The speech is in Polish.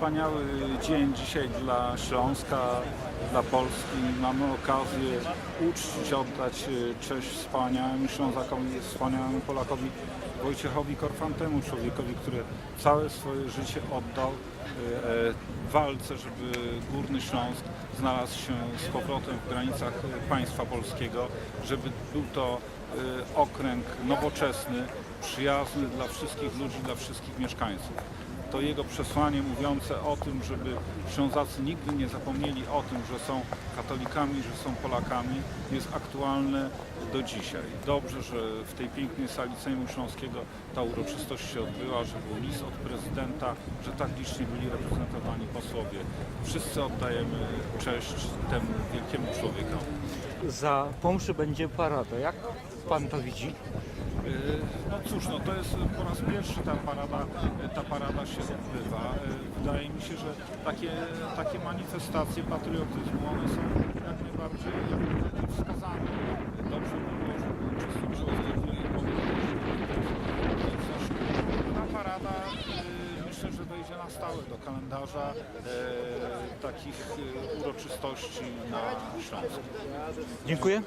wspaniały dzień dzisiaj dla Śląska, dla Polski. Mamy okazję uczcić, oddać e, cześć wspaniałym Ślązakowi, wspaniałemu Polakowi Wojciechowi Korfantemu, człowiekowi, który całe swoje życie oddał e, e, walce, żeby Górny Śląsk znalazł się z powrotem w granicach państwa polskiego, żeby był to okręg nowoczesny, przyjazny dla wszystkich ludzi, dla wszystkich mieszkańców. To jego przesłanie mówiące o tym, żeby Ślązacy nigdy nie zapomnieli o tym, że są katolikami, że są Polakami, jest aktualne do dzisiaj. Dobrze, że w tej pięknej sali Sejmu Śląskiego ta uroczystość się odbyła, że był list od prezydenta, że tak licznie byli reprezentowani posłowie. Wszyscy oddajemy cześć temu wielkiemu człowiekowi. Za pomszy będzie parada. Jak pan to widzi? Yy, No cóż, no to jest po raz pierwszy ta parada, ta parada się odbywa. Yy, Wydaje mi się, że takie, takie manifestacje patriotyzmu, one są jak najbardziej, jak najbardziej wskazane. Dobrze na stałe do kalendarza e, takich e, uroczystości na Śląsku. Dziękuję.